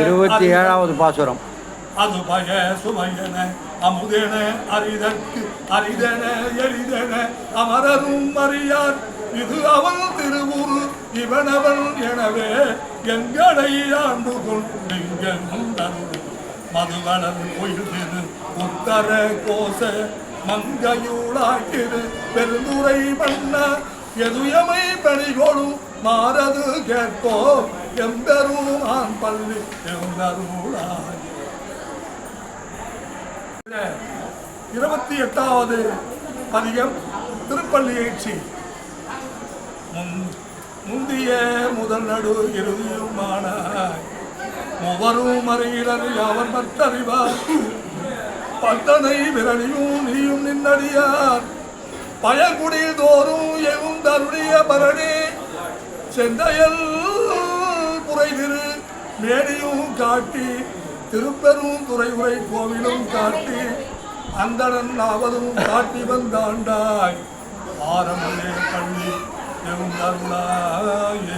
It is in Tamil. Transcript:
இருபத்தி ஏழாவது பாசுரம். அது பய சுமையன அமுதென அரிதற்கு அரிதென எளிதென அமரரும் அறியார். இது அவன் திருவுரு இவனவன் எனவே எங்களை ஆண்டு கொண்டு மதுவளர் கோயில் திரு உத்தர கோச மங்கையூளாக்கிரு பெருந்துரை பண்ண எதுயமை பணிகொடு மாறது கேட்கோ? எம்பெருமான் பள்ளி எந்தருளாய் இருபத்தி எட்டாவது பதிகம் திருப்பள்ளி எழுச்சி. முந்திய முதல் நடு இறுதியுமான மூவரும் அறிகிறர் அவர் மற்றறிவார். பட்டனை விரலியும் நீயும் நின்னடியார். பயகுடி தோறும் எவும் தருடைய பரணி. செந்தையல் புரைதிரு மேடியும் காட்டி திருப்பெரும் துறை உரை கோவிலும் காட்டி அந்தணன் நாவதும் காட்டி வந்தாண்டாய். ஆரம்பே கண்ணி எவும் தருளாய்.